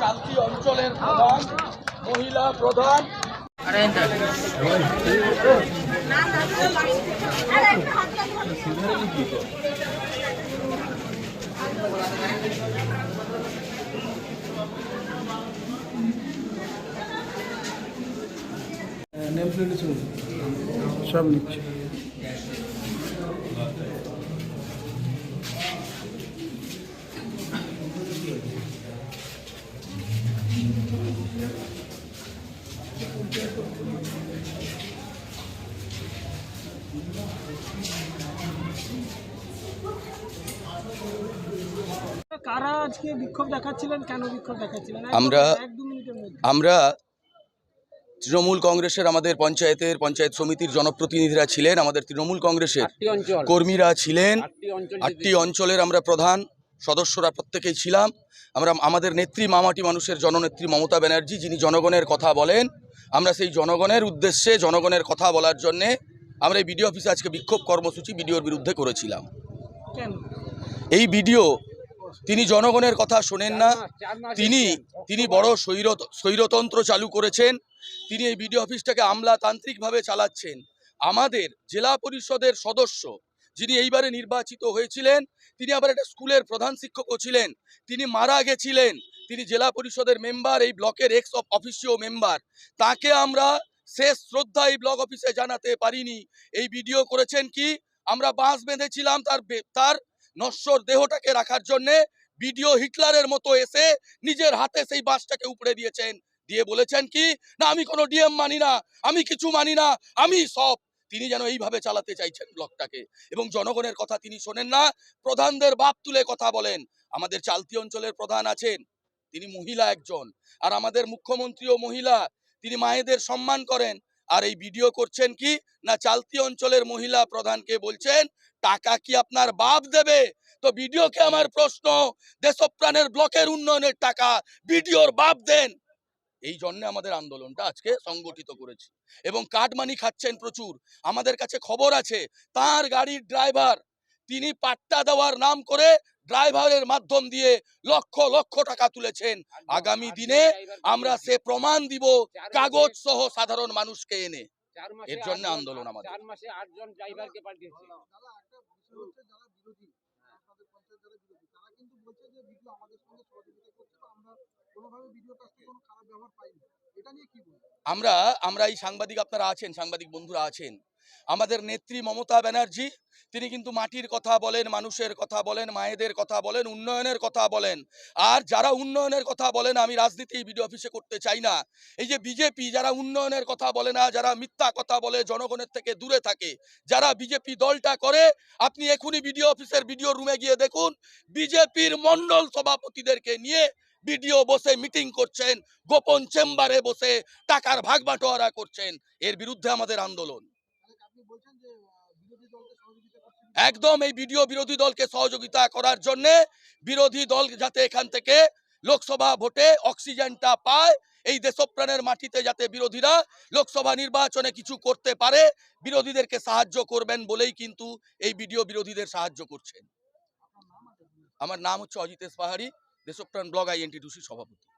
চালতি অঞ্চলের প্রধান মহিলা প্রধান সব নিচ্ছে। কারা আজকে বিক্ষোভ দেখাচ্ছিলেন? কেন বিক্ষোভ দেখাচ্ছিলেন? আমরা- আমরা তৃণমূল কংগ্রেসের আমাদের পঞ্চায়েতের পঞ্চায়েত সমিতির জনপ্রতিনিধিরা ছিলেন আমাদের তৃণমূল কংগ্রেসের কর্মীরা ছিলেন। আটটি অঞ্চলের আমরা প্রধান। সদস্যরা প্রত্যেকেই ছিলাম। আমরা আমাদের নেত্রী মামাটি মানুষের জননেত্রী মমতা ব্যানার্জি যিনি জনগণের কথা বলেন আমরা সেই জনগণের উদ্দেশ্যে জনগণের কথা বলার জন্যে আমরা এই বিডিও অফিসে আজকে বিক্ষোভ কর্মসূচি বিডিওর বিরুদ্ধে করেছিলাম। কেন? এই বিডিও তিনি জনগণের কথা শোনেন না তিনি তিনি বড় স্বৈর স্বৈরতন্ত্র চালু করেছেন তিনি এই বিডিও অফিসটাকে আমলাতান্ত্রিকভাবে চালাচ্ছেন। আমাদের জেলা পরিষদের সদস্য যিনি এইবারে নির্বাচিত হয়েছিলেন, তিনি আবার একটা স্কুলের প্রধান শিক্ষকও ছিলেন। তিনি মারা গেছিলেন। তিনি জেলা পরিষদের মেম্বার, এই ব্লকের এক্স অফিসিও মেম্বার তাকে আমরা শেষ শ্রদ্ধা এই ব্লক অফিসে জানাতে পারিনি। এই ভিডিও করেছেন কি? আমরা বাঁশ বেঁধেছিলাম তার তার নশ্বর দেহটাকে রাখার জন্যে। ভিডিও হিটলারের মতো এসে নিজের হাতে সেই বাঁশটাকে উপড়ে দিয়েছেন। দিয়ে বলেছেন কি? না, আমি কোনো ডিএম মানি না। আমি কিছু মানি না। আমি সব তিনি যেন এইভাবে চালাতে চাইছেন ব্লকটাকে। এবং জনগণের কথা তিনি শোনেন না, প্রধানদের বাপ তুলে কথা বলেন। আমাদের চালতি অঞ্চলের প্রধান আছেন, তিনি মহিলা একজন। আর আমাদের মুখ্যমন্ত্রীও মহিলা, তিনি মায়েদের সম্মান করেন। আর এই ভিডিও করছেন কি? না চালতি অঞ্চলের মহিলা প্রধানকে বলছেন, টাকা কি আপনার বাপ দেবে? তো ভিডিওকে আমার প্রশ্ন, দেশপ্রাণের ব্লকের উন্নয়নের টাকা ভিডিওর বাপ দেন। এই জন্য আমাদের আন্দোলনটা আজকে সংগঠিত করেছি। এবং কাটমানি খাচ্ছেন প্রচুর। আমাদের কাছে খবর আছে তার গাড়ির ড্রাইভার তিনি পাট্টা দেওয়ার নাম করে ড্রাইভারের মাধ্যম দিয়ে লক্ষ লক্ষ টাকা তুলেছেন। আগামী দিনে আমরা সে প্রমাণ দিব কাগজ সহ সাধারণ মানুষকে এনে। এর জন্য আন্দোলন আমাদের। আমরা আমরা এই সাংবাদিক আপনারা আছেন সাংবাদিক বন্ধুরা আছেন। আমাদের নেত্রী মমতা ব্যানার্জি, তিনি কিন্তু মাটির কথা বলেন, মানুষের কথা বলেন, মায়েদের কথা বলেন, উন্নয়নের কথা বলেন। আর যারা উন্নয়নের কথা বলেন, আমি রাজনীতি বিডিও অফিসে করতে চাই না। এই যে বিজেপি যারা উন্নয়নের কথা বলে না, যারা মিথ্যা কথা বলে, জনগণের থেকে দূরে থাকে, যারা বিজেপি দলটা করে, আপনি এখনই বিডিও অফিসের বিডিও রুমে গিয়ে দেখুন, বিজেপির মন্ডল সভাপতিদেরকে নিয়ে বিডিও বসে মিটিং করছেন, গোপন চেম্বারে বসে টাকার ভাগ বাটোয়ারা করছেন। এর বিরুদ্ধে আমাদের আন্দোলন। একদম এই ভিডিও বিরোধী দলকে সহযোগিতা করার জন্য বিরোধী দল যাতে এখান থেকে লোকসভা ভোটে অক্সিজেনটা পায় এই দেশপ্রাণের মাটিতে যাতে বিরোধীরা লোকসভা নির্বাচনে কিছু করতে পারে বিরোধীদেরকে সাহায্য করবেন বলেই কিন্তু এই ভিডিও বিরোধীদের সাহায্য করছেন আমার নাম হচ্ছে অজিতেশ পাহাড়ি দেশপ্রাণ ব্লগ আইএনটি সভাপতি।